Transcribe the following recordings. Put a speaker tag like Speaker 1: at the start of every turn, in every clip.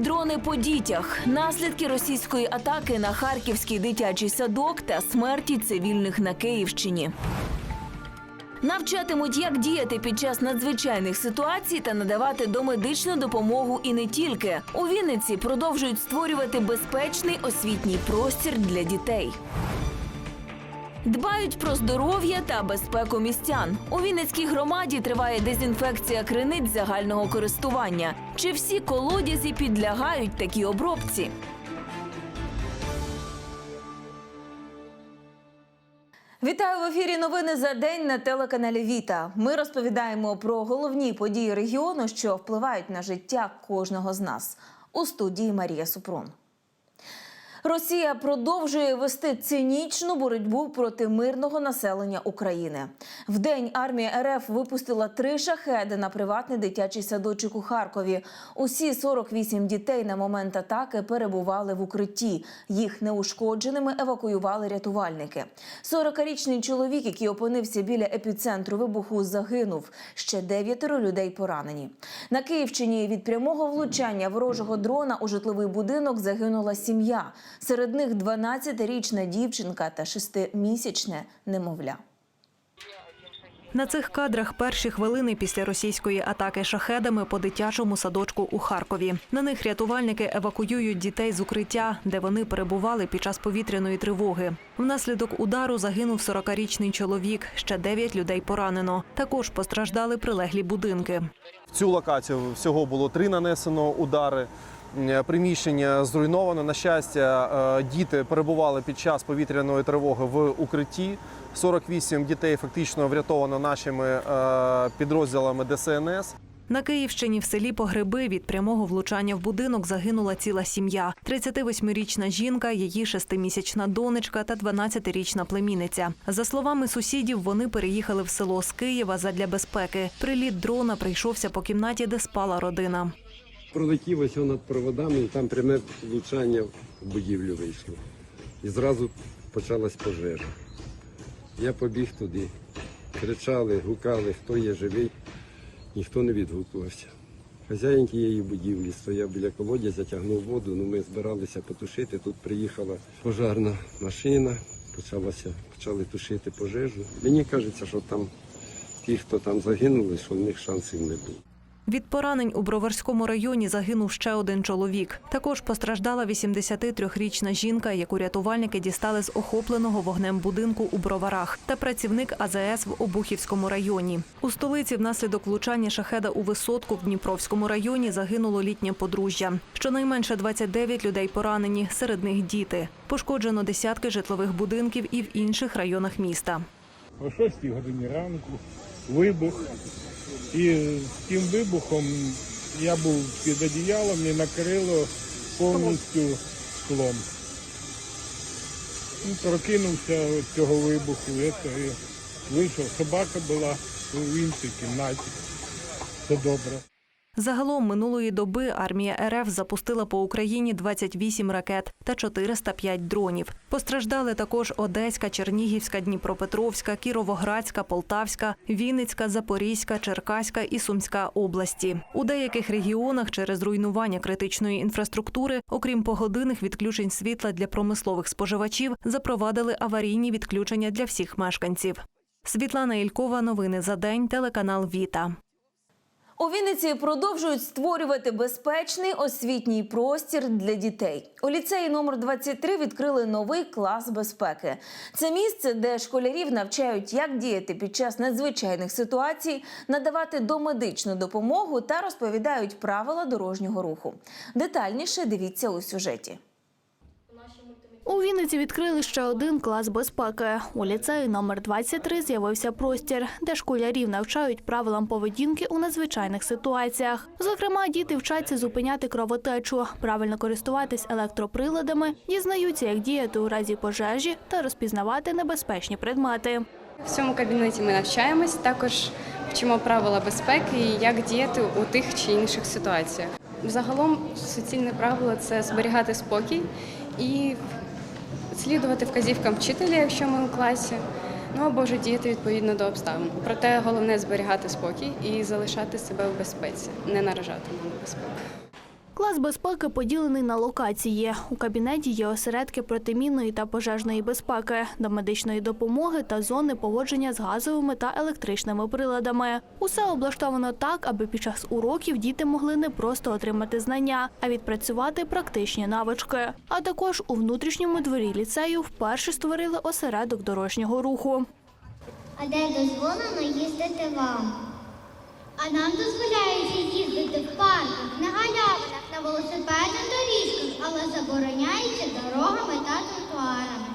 Speaker 1: Дрони по дітях, наслідки російської атаки на харківський дитячий садок та смерті цивільних на Київщині. Навчатимуть, як діяти під час надзвичайних ситуацій та надавати домедичну допомогу і не тільки. У Вінниці продовжують створювати безпечний освітній простір для дітей. Дбають про здоров'я та безпеку містян. У Вінницькій громаді триває дезінфекція криниць загального користування. Чи всі колодязі підлягають такій обробці? Вітаю в ефірі. Новини за день на телеканалі Віта. Ми розповідаємо про головні події регіону, що впливають на життя кожного з нас. У студії Марія Супрун. Росія продовжує вести цинічну боротьбу проти мирного населення України. Вдень армія РФ випустила три шахеди на приватний дитячий садочок у Харкові. Усі 48 дітей на момент атаки перебували в укритті. Їх неушкодженими евакуювали рятувальники. 40-річний чоловік, який опинився біля епіцентру вибуху, загинув. Ще дев'ятеро людей поранені. На Київщині від прямого влучання ворожого дрона у житловий будинок загинула сім'я. Серед них 12-річна дівчинка та 6-місячне немовля.
Speaker 2: На цих кадрах перші хвилини після російської атаки шахедами по дитячому садочку у Харкові. На них рятувальники евакуюють дітей з укриття, де вони перебували під час повітряної тривоги. Внаслідок удару загинув 40-річний чоловік. Ще 9 людей поранено. Також постраждали прилеглі будинки.
Speaker 3: В цю локацію всього було три нанесено удари. Е, Приміщення зруйновано. На щастя, е, діти перебували під час повітряної тривоги в укритті. 48 дітей фактично врятовано нашими е, підрозділами ДСНС.
Speaker 2: На Київщині в селі Погреби від прямого влучання в будинок загинула ціла сім'я: 38-річна жінка, її шестимісячна донечка та 12-річна племінниця. За словами сусідів, вони переїхали в село з Києва задля безпеки. Приліт дрона прийшовся по кімнаті, де спала родина.
Speaker 4: Пролетів ось над проводами, і там пряме влучання в будівлю вийшло. І зразу почалась пожежа. Я побіг туди. Кричали, гукали, хто є живий, ніхто не відгукувався. Хазяїн тієї будівлі стояв біля колодязя, тягнув воду, ну ми збиралися потушити. Тут приїхала пожарна машина, почалося, почали тушити пожежу. Мені кажеться, що там ті, хто там загинули, що в них шансів не було.
Speaker 2: Від поранень у Броварському районі загинув ще один чоловік. Також постраждала 83-річна жінка, яку рятувальники дістали з охопленого вогнем будинку у Броварах, та працівник АЗС в Обухівському районі. У столиці внаслідок влучання шахеда у висотку в Дніпровському районі загинуло літнє подружжя. Щонайменше 29 людей поранені, серед них діти. Пошкоджено десятки житлових будинків і в інших районах міста.
Speaker 5: О 6 годині ранку вибух. І з тим вибухом я був під одіялом і накрило повністю склом. Ну, прокинувся від цього вибуху і вийшов. Собака була в іншій кімнаті. Все добре.
Speaker 2: Загалом минулої доби армія РФ запустила по Україні 28 ракет та 405 дронів. Постраждали також Одеська, Чернігівська, Дніпропетровська, Кіровоградська, Полтавська, Вінницька, Запорізька, Черкаська і Сумська області. У деяких регіонах через руйнування критичної інфраструктури, окрім погодинних відключень світла для промислових споживачів, запровадили аварійні відключення для всіх мешканців. Світлана Ількова, новини за день, телеканал Віта.
Speaker 1: У Вінниці продовжують створювати безпечний освітній простір для дітей. У ліцеї номер 23 відкрили новий клас безпеки. Це місце, де школярів навчають, як діяти під час надзвичайних ситуацій, надавати домедичну допомогу та розповідають правила дорожнього руху. Детальніше дивіться у сюжеті.
Speaker 6: У Вінниці відкрили ще один клас безпеки. У ліцеї номер 23 з'явився простір, де школярів навчають правилам поведінки у надзвичайних ситуаціях. Зокрема, діти вчаться зупиняти кровотечу, правильно користуватись електроприладами, дізнаються, як діяти у разі пожежі та розпізнавати небезпечні предмети.
Speaker 7: В цьому кабінеті ми навчаємось, також вчимо правила безпеки і як діяти у тих чи інших ситуаціях. Загалом суцільне правило це зберігати спокій і слідувати вказівкам вчителя, якщо ми у класі, ну або ж діяти відповідно до обставин. Проте головне зберігати спокій і залишати себе в безпеці, не наражати на небезпеку.
Speaker 6: Клас безпеки поділений на локації. У кабінеті є осередки протимінної та пожежної безпеки, до медичної допомоги та зони поводження з газовими та електричними приладами. Усе облаштовано так, аби під час уроків діти могли не просто отримати знання, а відпрацювати практичні навички. А також у внутрішньому дворі ліцею вперше створили осередок дорожнього руху.
Speaker 8: А де дозволено їздити вам? А нам дозволяється їздити в парках, на галявинах, на доріжках, але забороняється дорогами та тротуарами.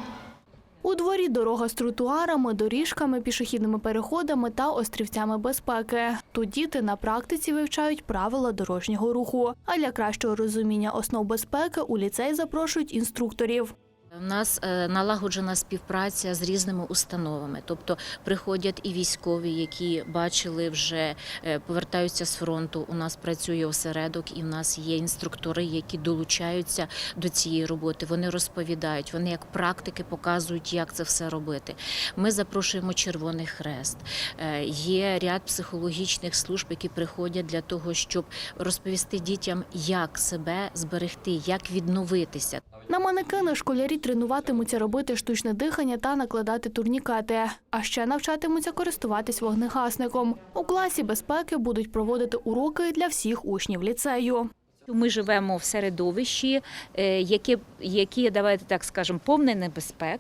Speaker 6: У дворі дорога з тротуарами, доріжками, пішохідними переходами та острівцями безпеки. Тут діти на практиці вивчають правила дорожнього руху. А для кращого розуміння основ безпеки у ліцей запрошують інструкторів.
Speaker 9: У нас е, налагоджена співпраця з різними установами, тобто приходять і військові, які бачили вже е, повертаються з фронту. У нас працює осередок, і в нас є інструктори, які долучаються до цієї роботи. Вони розповідають, вони як практики показують, як це все робити. Ми запрошуємо Червоний Хрест. Е, Є ряд психологічних служб, які приходять для того, щоб розповісти дітям, як себе зберегти, як відновитися.
Speaker 6: На манекени школярі тренуватимуться робити штучне дихання та накладати турнікети. А ще навчатимуться користуватись вогнегасником. У класі безпеки будуть проводити уроки для всіх учнів ліцею.
Speaker 10: Ми живемо в середовищі, е, яке, яке, давайте так скажемо, повне небезпек.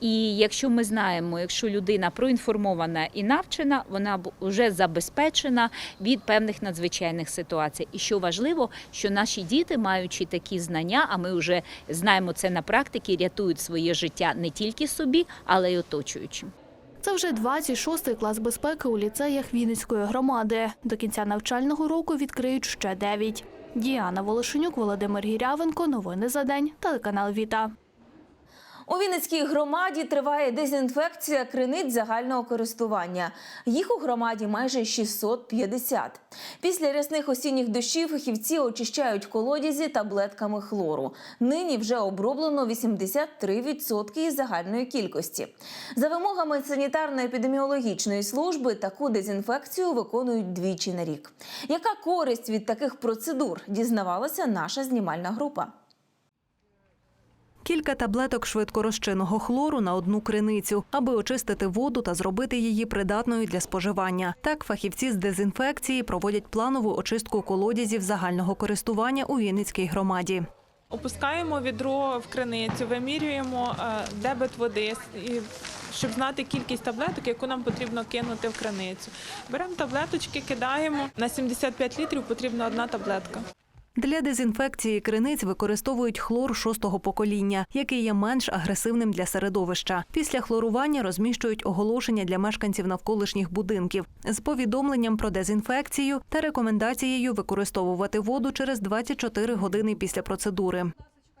Speaker 10: І якщо ми знаємо, якщо людина проінформована і навчена, вона вже забезпечена від певних надзвичайних ситуацій. І що важливо, що наші діти, маючи такі знання, а ми вже знаємо це на практиці, рятують своє життя не тільки собі, але й оточуючим.
Speaker 6: Це вже 26-й клас безпеки у ліцеях Вінницької громади. До кінця навчального року відкриють ще 9. Діана Волошенюк, Володимир Гірявенко. Новини за день. Телеканал Віта.
Speaker 1: У Вінницькій громаді триває дезінфекція криниць загального користування. Їх у громаді майже 650. Після рясних осінніх дощів фахівці очищають колодязі таблетками хлору. Нині вже оброблено 83% із загальної кількості. За вимогами санітарно-епідеміологічної служби таку дезінфекцію виконують двічі на рік. Яка користь від таких процедур? Дізнавалася наша знімальна група.
Speaker 2: Кілька таблеток швидкорозчинного хлору на одну криницю, аби очистити воду та зробити її придатною для споживання. Так, фахівці з дезінфекції проводять планову очистку колодязів загального користування у Вінницькій громаді.
Speaker 11: Опускаємо відро в криницю, вимірюємо е, дебет води, щоб знати кількість таблеток, яку нам потрібно кинути в криницю. Беремо таблеточки, кидаємо. На 75 літрів потрібна одна таблетка.
Speaker 2: Для дезінфекції криниць використовують хлор шостого покоління, який є менш агресивним для середовища. Після хлорування розміщують оголошення для мешканців навколишніх будинків з повідомленням про дезінфекцію та рекомендацією використовувати воду через 24 години після процедури.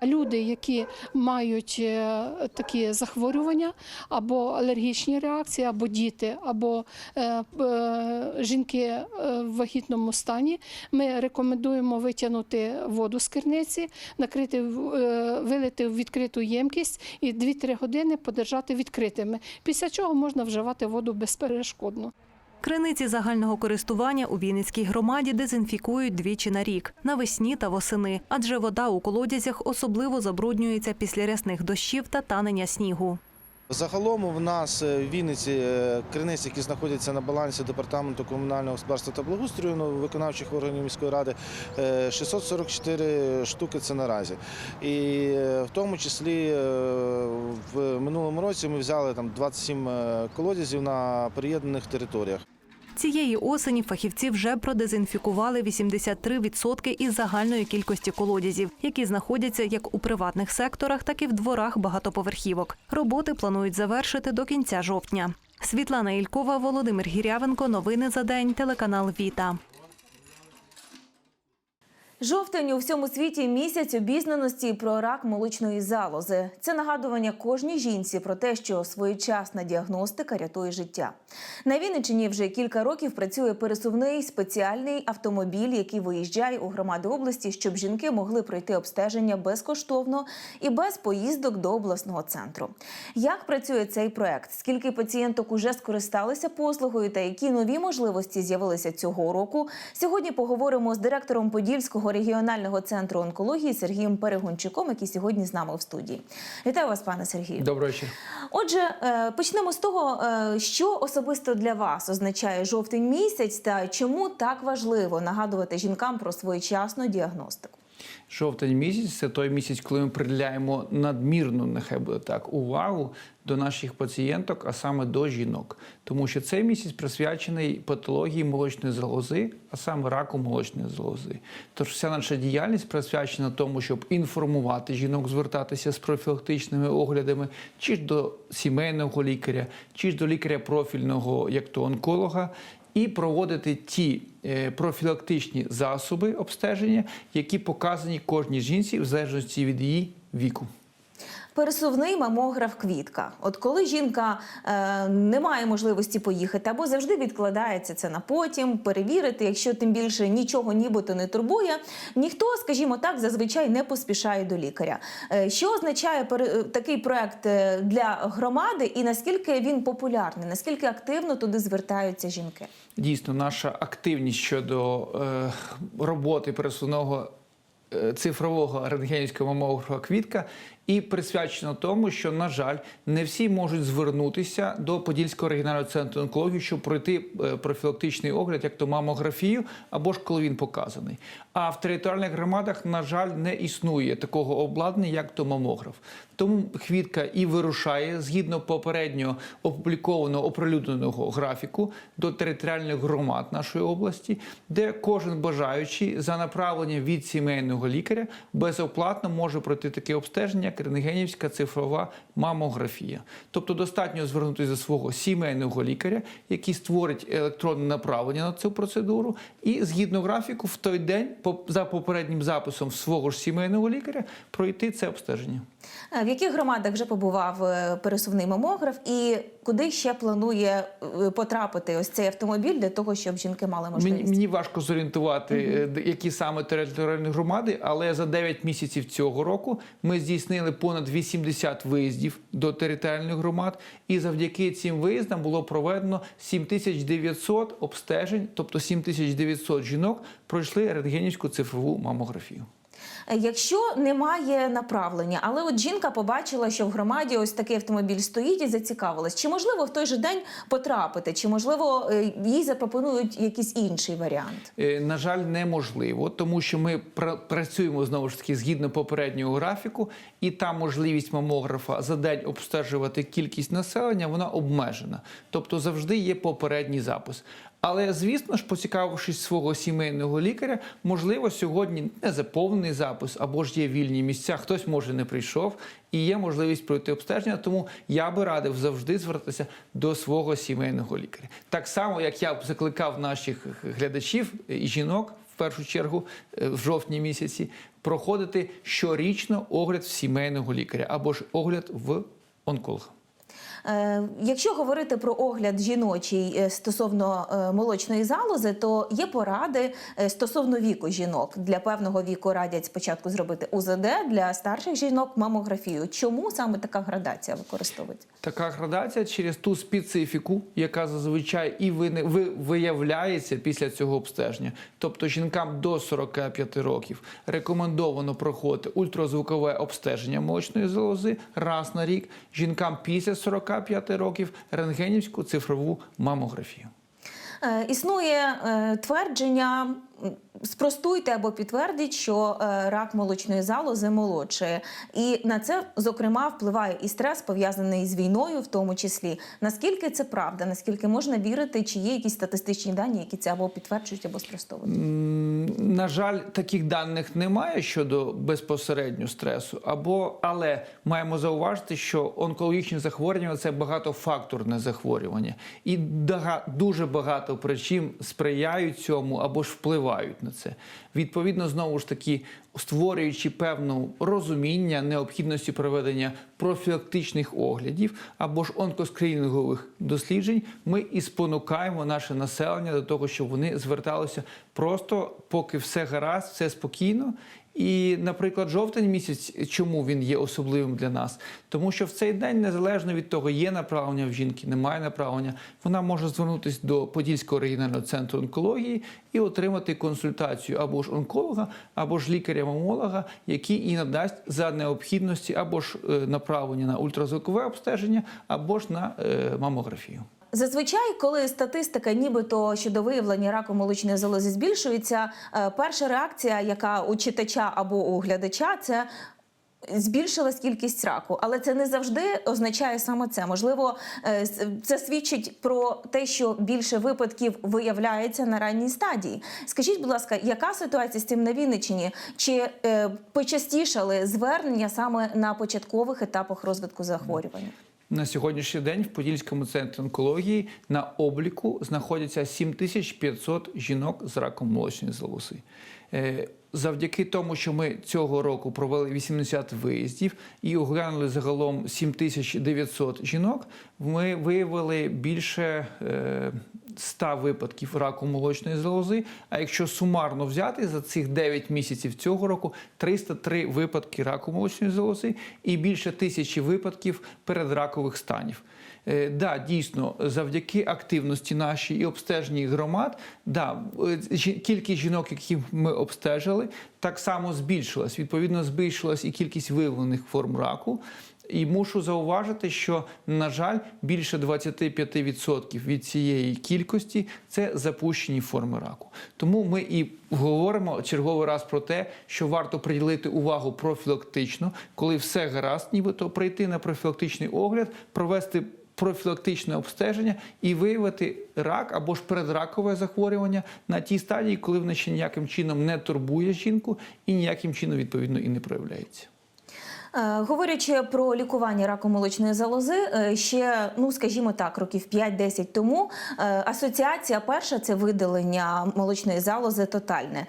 Speaker 12: Люди, які мають е, такі захворювання або алергічні реакції, або діти, або е, е, жінки в вагітному стані, ми рекомендуємо витягнути воду з керниці, накрити, вилити в відкриту ємкість і 2-3 години подержати відкритими. Після чого можна вживати воду безперешкодно.
Speaker 2: Криниці загального користування у Вінницькій громаді дезінфікують двічі на рік – навесні та восени, адже вода у колодязях особливо забруднюється після рясних дощів та танення снігу.
Speaker 13: Загалом в нас е, в Вінниці е, криниць, які знаходяться на балансі департаменту комунального господарства та благоустрою ну, виконавчих органів міської ради, е, 644 штуки це наразі. І е, в тому числі е, в минулому році ми взяли там 27 е, колодязів на приєднаних територіях.
Speaker 2: Цієї осені фахівці вже продезінфікували 83% із загальної кількості колодязів, які знаходяться як у приватних секторах, так і в дворах багатоповерхівок. Роботи планують завершити до кінця жовтня. Світлана Ількова, Володимир Гірявенко. Новини за день. Телеканал Віта.
Speaker 1: Жовтень у всьому світі місяць обізнаності про рак молочної залози. Це нагадування кожній жінці про те, що своєчасна діагностика рятує життя. На Вінниччині вже кілька років працює пересувний спеціальний автомобіль, який виїжджає у громади області, щоб жінки могли пройти обстеження безкоштовно і без поїздок до обласного центру. Як працює цей проект? Скільки пацієнток уже скористалися послугою та які нові можливості з'явилися цього року? Сьогодні поговоримо з директором Подільського регіонального центру онкології Сергієм Перегончуком, який сьогодні з нами в студії. Вітаю вас, пане Сергію.
Speaker 14: Доброго вечора.
Speaker 1: Отже, е, почнемо з того, е, що особисто для вас означає жовтень місяць, та чому так важливо нагадувати жінкам про своєчасну діагностику.
Speaker 14: Жовтень місяць це той місяць, коли ми приділяємо надмірну, нехай буде так, увагу до наших пацієнток, а саме до жінок. Тому що цей місяць присвячений патології молочної залози, а саме раку молочної залози. Тож вся наша діяльність присвячена тому, щоб інформувати жінок, звертатися з профілактичними оглядами, чи ж до сімейного лікаря, чи ж до лікаря профільного, як то онколога. І проводити ті е, профілактичні засоби обстеження, які показані кожній жінці в залежності від її віку.
Speaker 1: Пересувний мамограф квітка. От коли жінка е, не має можливості поїхати або завжди відкладається це на потім, перевірити, якщо тим більше нічого нібито не турбує, ніхто, скажімо так, зазвичай не поспішає до лікаря. Е, що означає пере- е, такий проект е, для громади, і наскільки він популярний, наскільки активно туди звертаються жінки?
Speaker 14: Дійсно, наша активність щодо е, роботи пересувного е, цифрового рентгенівського мамографа квітка і присвячено тому, що, на жаль, не всі можуть звернутися до Подільського регіонального центру онкології, щоб пройти е, профілактичний огляд, як то мамографію, або ж коли він показаний. А в територіальних громадах, на жаль, не існує такого обладнання, як то мамограф. Тому хвітка і вирушає згідно попередньо опублікованого оприлюдненого графіку до територіальних громад нашої області, де кожен бажаючий за направленням від сімейного лікаря безоплатно може пройти таке обстеження, як рентгенівська цифрова мамографія. Тобто достатньо звернутися до свого сімейного лікаря, який створить електронне направлення на цю процедуру, і згідно графіку в той день, за попереднім записом свого ж сімейного лікаря, пройти це обстеження.
Speaker 1: Е, В яких громадах вже побував е, пересувний мамограф, і куди ще планує е, потрапити ось цей автомобіль для того, щоб жінки мали можливість?
Speaker 14: мені важко зорієнтувати, д- які саме територіальні громади, але за 9 місяців цього року ми здійснили понад 80 виїздів до територіальних громад, і завдяки цим виїздам було проведено 7900 обстежень, тобто 7900 жінок пройшли рентгенівську цифрову мамографію.
Speaker 1: Е, Якщо немає направлення, але от жінка побачила, що в громаді ось такий автомобіль стоїть і зацікавилась, чи можливо в той же день потрапити, чи можливо е, їй запропонують якийсь інший варіант?
Speaker 14: Е, На жаль, неможливо, тому що ми працюємо знову ж таки згідно попереднього графіку, і та можливість мамографа за день обстежувати кількість населення вона обмежена. Тобто завжди є попередній запис. Але звісно ж, поцікавившись свого сімейного лікаря, можливо, сьогодні не заповнений запис або ж є вільні місця. Хтось може не прийшов, і є можливість пройти обстеження. Тому я би радив завжди звертатися до свого сімейного лікаря. Так само, як я б закликав наших глядачів і жінок. В першу чергу е, в жовтні місяці проходити щорічно огляд в сімейного лікаря або ж огляд в онколога.
Speaker 1: Е, Якщо говорити про огляд жіночий е, стосовно е, молочної залози, то є поради стосовно віку жінок. Для певного віку радять спочатку зробити УЗД, для старших жінок мамографію. Чому саме така градація використовується?
Speaker 14: Така градація через ту специфіку, яка зазвичай і виявляється після цього обстеження. Тобто жінкам до 45 років рекомендовано проходити ультразвукове обстеження молочної залози раз на рік. Жінкам після 45 років рентгенівську цифрову мамографію.
Speaker 1: Е, Існує е, твердження. Спростуйте або підтвердіть, що е, рак молочної залози молодшає. І на це, зокрема, впливає і стрес, пов'язаний з війною, в тому числі. Наскільки це правда? Наскільки можна вірити, чи є якісь статистичні дані, які це або підтверджують, або спростовують?
Speaker 14: На жаль, таких даних немає щодо безпосередньо стресу, або але маємо зауважити, що онкологічні захворювання це багатофакторне захворювання, і дуже багато причин сприяють цьому або ж впливають на це. Відповідно, знову ж таки, створюючи певну розуміння необхідності проведення профілактичних оглядів або ж онкоскринінгових досліджень, ми і спонукаємо наше населення до того, щоб вони зверталися просто поки все гаразд, все спокійно. І, наприклад, жовтень місяць, чому він є особливим для нас? Тому що в цей день, незалежно від того, є направлення в жінки, немає направлення, вона може звернутися до Подільського регіонального центру онкології і отримати консультацію або ж онколога, або ж лікаря-мамолога, який і надасть за необхідності або ж е, направлення на ультразвукове обстеження, або ж на е, мамографію.
Speaker 1: Зазвичай, коли статистика, нібито щодо виявлення раку молочної залози збільшується, е, перша реакція, яка у читача або у глядача, це збільшилась кількість раку. Але це не завжди означає саме це. Можливо, е, це свідчить про те, що більше випадків виявляється на ранній стадії. Скажіть, будь ласка, яка ситуація з цим на Вінниччині? Чи е, почастішали звернення саме на початкових етапах розвитку захворювання?
Speaker 14: На сьогоднішній день в Подільському центрі онкології на обліку знаходяться 7500 жінок з раком молочної залози. Е, Завдяки тому, що ми цього року провели 80 виїздів і оглянули загалом 7900 жінок, ми виявили більше е, 100 випадків раку молочної залози. А якщо сумарно взяти за цих 9 місяців цього року 303 випадки раку молочної залози і більше тисячі випадків передракових станів. Е, Да, дійсно, завдяки активності нашій і обстеженні громад, да, е, кількість жінок, яких ми обстежили, так само збільшилась. Відповідно, збільшилась і кількість виявлених форм раку. І мушу зауважити, що, на жаль, більше 25% від цієї кількості це запущені форми раку. Тому ми і говоримо черговий раз про те, що варто приділити увагу профілактично, коли все гаразд, нібито прийти на профілактичний огляд, провести профілактичне обстеження і виявити рак або ж передракове захворювання на тій стадії, коли воно ще ніяким чином не турбує жінку і ніяким чином відповідно і не проявляється.
Speaker 1: Е, Говорячи про лікування раку молочної залози, е, ще, ну скажімо так, років 5-10 тому е, асоціація перша це видалення молочної залози тотальне.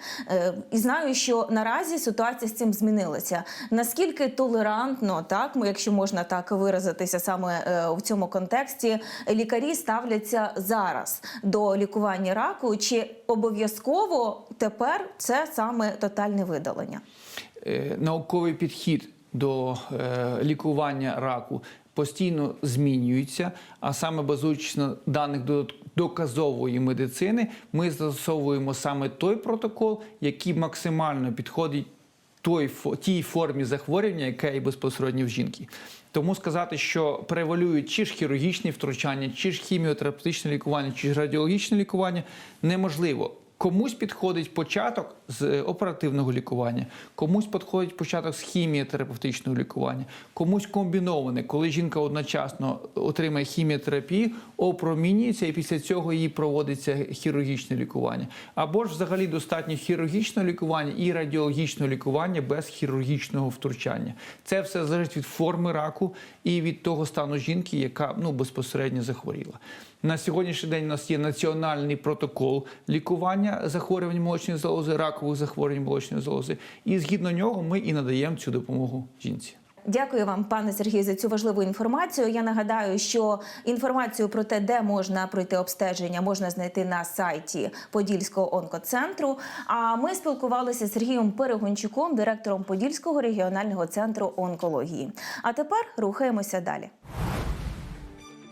Speaker 1: І знаю, що наразі ситуація з цим змінилася. Наскільки толерантно, так ми, якщо можна так виразитися саме в цьому контексті, лікарі ставляться зараз до лікування раку, чи обов'язково тепер це саме тотальне видалення?
Speaker 14: Науковий підхід до е, лікування раку постійно змінюється, а саме базуючись на даних доказової медицини, ми застосовуємо саме той протокол, який максимально підходить той тій формі захворювання, яка є безпосередньо в жінки. Тому сказати, що превалюють чи ж хірургічні втручання, чи ж хіміотерапевтичне лікування, чи ж радіологічне лікування, неможливо. Комусь підходить початок з е, оперативного лікування, комусь підходить початок з хіміотерапевтичного лікування, комусь комбіноване, коли жінка одночасно отримає хіміотерапію, опромінюється і після цього їй проводиться хірургічне лікування. Або ж взагалі достатньо хірургічного лікування і радіологічного лікування без хірургічного втручання. Це все залежить від форми раку і від того стану жінки, яка ну безпосередньо захворіла. На сьогоднішній день у нас є національний протокол лікування захворювань молочної залози, ракових захворювань молочної залози, і згідно нього ми і надаємо цю допомогу жінці.
Speaker 1: Дякую вам, пане Сергію, за цю важливу інформацію. Я нагадаю, що інформацію про те, де можна пройти обстеження, можна знайти на сайті Подільського онкоцентру. А ми спілкувалися з Сергієм Перегончуком, директором Подільського регіонального центру онкології. А тепер рухаємося далі.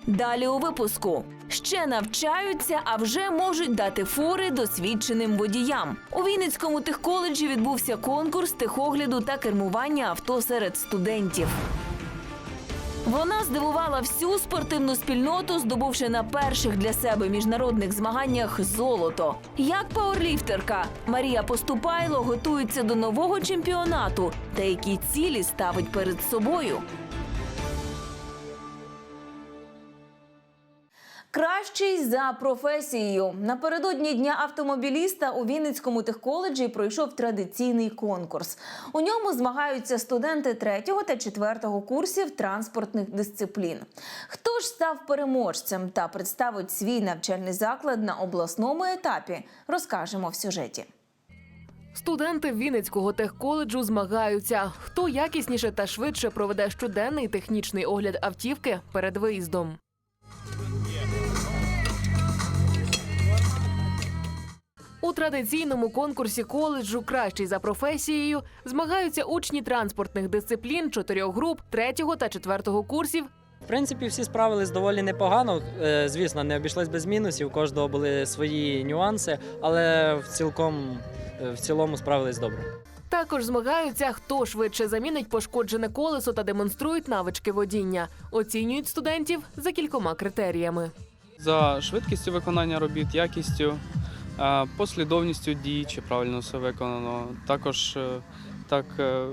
Speaker 15: Далі у випуску ще навчаються, а вже можуть дати фори досвідченим водіям. У Вінницькому техколеджі відбувся конкурс техогляду та кермування авто серед студентів. Вона здивувала всю спортивну спільноту, здобувши на перших для себе міжнародних змаганнях золото. Як пауерліфтерка Марія Поступайло готується до нового чемпіонату та які цілі ставить перед собою.
Speaker 1: Кращий за професією напередодні дня автомобіліста у Вінницькому техколеджі пройшов традиційний конкурс. У ньому змагаються студенти третього та четвертого курсів транспортних дисциплін. Хто ж став переможцем та представить свій навчальний заклад на обласному етапі, розкажемо в сюжеті.
Speaker 16: Студенти Вінницького техколеджу змагаються, хто якісніше та швидше проведе щоденний технічний огляд автівки перед виїздом. У традиційному конкурсі коледжу Кращий за професією змагаються учні транспортних дисциплін чотирьох груп третього та четвертого курсів.
Speaker 17: В принципі, всі справились доволі непогано. Е, Звісно, не обійшлось без мінусів. У кожного були свої нюанси, але в цілком е, в цілому справились добре.
Speaker 16: Також змагаються, хто швидше замінить пошкоджене колесо та демонструють навички водіння. Оцінюють студентів за кількома критеріями.
Speaker 18: за швидкістю виконання робіт, якістю, послідовністю дій, чи правильно все виконано. Також е, так, е,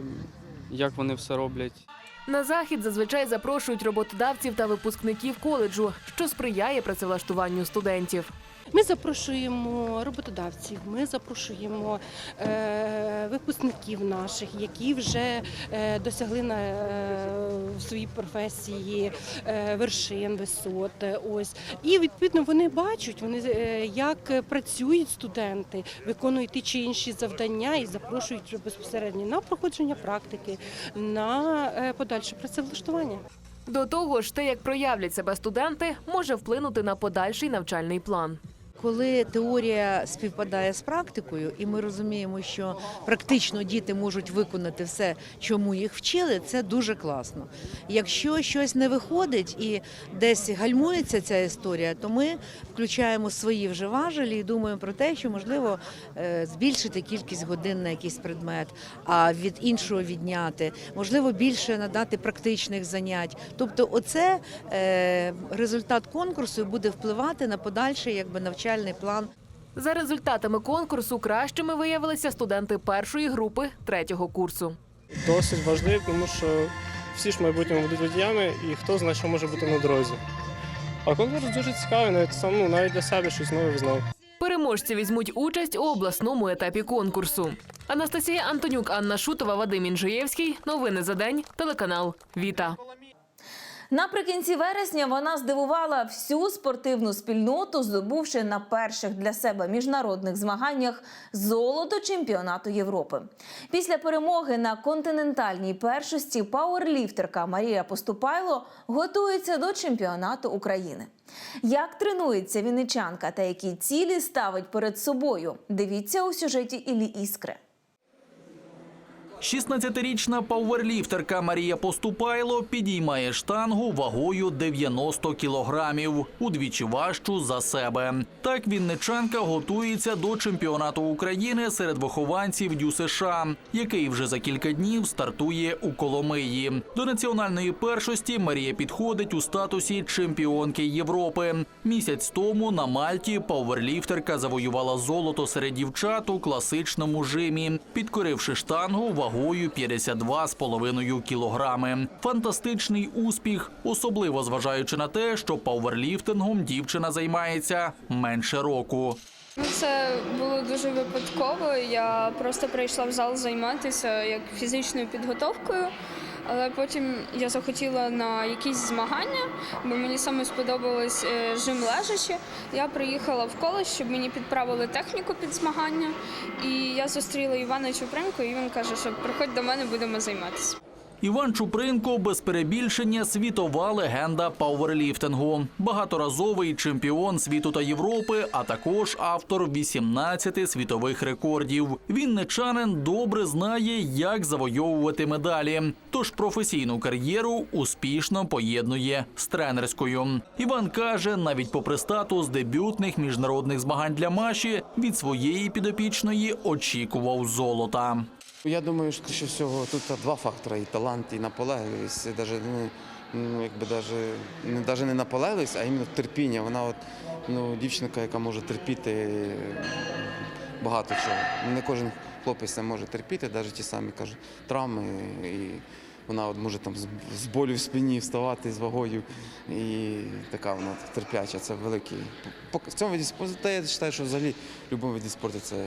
Speaker 18: як вони все роблять.
Speaker 16: На захід зазвичай запрошують роботодавців та випускників коледжу, що сприяє працевлаштуванню студентів.
Speaker 19: Ми запрошуємо роботодавців, ми запрошуємо е, випускників наших, які вже е, досягли на е, в своїй професії вершин, висот. Ось і відповідно вони бачать, вони як працюють студенти, виконують ті чи інші завдання і запрошують безпосередньо на проходження практики, на подальше працевлаштування.
Speaker 16: До того ж, те, як проявлять себе студенти, може вплинути на подальший навчальний план.
Speaker 20: Коли теорія співпадає з практикою, і ми розуміємо, що практично діти можуть виконати все, чому їх вчили, це дуже класно. Якщо щось не виходить і десь гальмується ця історія, то ми включаємо свої вже важелі і думаємо про те, що можливо е, збільшити кількість годин на якийсь предмет, а від іншого відняти, можливо, більше надати практичних занять. Тобто, оце е, результат конкурсу буде впливати на подальший якби навчальний план.
Speaker 16: За результатами конкурсу кращими виявилися студенти першої групи третього курсу.
Speaker 21: Досить важливо, тому що всі ж в майбутньому будуть водіями, і хто знає, що може бути на дорозі. А конкурс дуже цікавий, навіть сам ну, навіть для себе щось нове знав.
Speaker 16: Переможці візьмуть участь у обласному етапі конкурсу. Анастасія Антонюк, Анна Шутова, Вадим Інжиєвський. Новини за день. Телеканал Віта.
Speaker 1: Наприкінці вересня вона здивувала всю спортивну спільноту, здобувши на перших для себе міжнародних змаганнях золото чемпіонату Європи. Після перемоги на континентальній першості пауерліфтерка Марія Поступайло готується до чемпіонату України. Як тренується вінничанка та які цілі ставить перед собою? Дивіться у сюжеті Іллі Іскри.
Speaker 22: 16-річна пауерліфтерка Марія Поступайло підіймає штангу вагою 90 кілограмів, удвічі важчу за себе. Так вінничанка готується до чемпіонату України серед вихованців Дю США, який вже за кілька днів стартує у Коломиї. До національної першості Марія підходить у статусі чемпіонки Європи. Місяць тому на Мальті пауерліфтерка завоювала золото серед дівчат у класичному жимі, підкоривши штангу вагою 52,5 кілограми. Фантастичний успіх, особливо зважаючи на те, що пауерліфтингом дівчина займається менше року.
Speaker 23: Це було дуже випадково. Я просто прийшла в зал займатися як фізичною підготовкою. Але потім я захотіла на якісь змагання, бо мені саме сподобалось е, жим лежачи. Я приїхала в коледж, щоб мені підправили техніку під змагання. І я зустріла Івана Чупринку, і він каже, що приходь до мене, будемо займатися.
Speaker 22: Іван Чупринко без перебільшення світова легенда пауерліфтингу, багаторазовий чемпіон світу та Європи, а також автор 18 світових рекордів. Вінничанин добре знає, як завойовувати медалі. Тож професійну кар'єру успішно поєднує з тренерською. Іван каже, навіть попри статус дебютних міжнародних змагань для Маші, від своєї підопічної очікував золота.
Speaker 24: Я думаю, що всього тут два фактори: і талант, і наполегливість. І ну, ну, якби даже, не, не наполегливість, а іменно терпіння. Вона от, ну, дівчинка, яка може терпіти багато чого. Не кожен хлопець це може терпіти, навіть ті самі кажуть, травми і вона от може там з, болю в спині вставати з вагою. І така вона терпляча. Це великий. В цьому виді спорту, я вважаю, що взагалі в будь-якому виді спорту це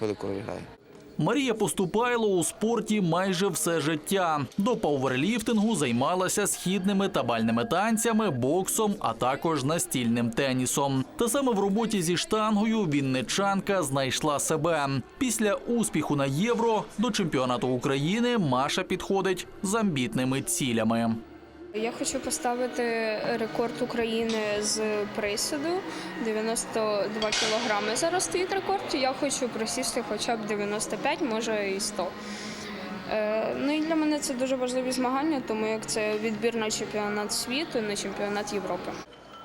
Speaker 24: велику роль грає.
Speaker 22: Марія Поступайло у спорті майже все життя. До пауерліфтингу займалася східними та бальними танцями, боксом, а також настільним тенісом. Та саме в роботі зі штангою вінничанка знайшла себе. Після успіху на євро до чемпіонату України Маша підходить з амбітними цілями.
Speaker 23: Я хочу поставити рекорд України з присіду 92 кілограми. Зараз стоїть рекорд. Я хочу присісти хоча б 95, може і 100. Е, Ну і для мене це дуже важливі змагання, тому як це відбір на чемпіонат світу, на чемпіонат Європи.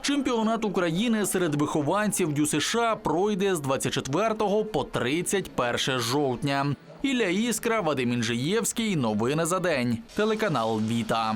Speaker 22: Чемпіонат України серед вихованців Дю США пройде з 24 по 31 жовтня. Ілля Іскра, Вадим Інжиєвський. Новини за день. Телеканал Віта.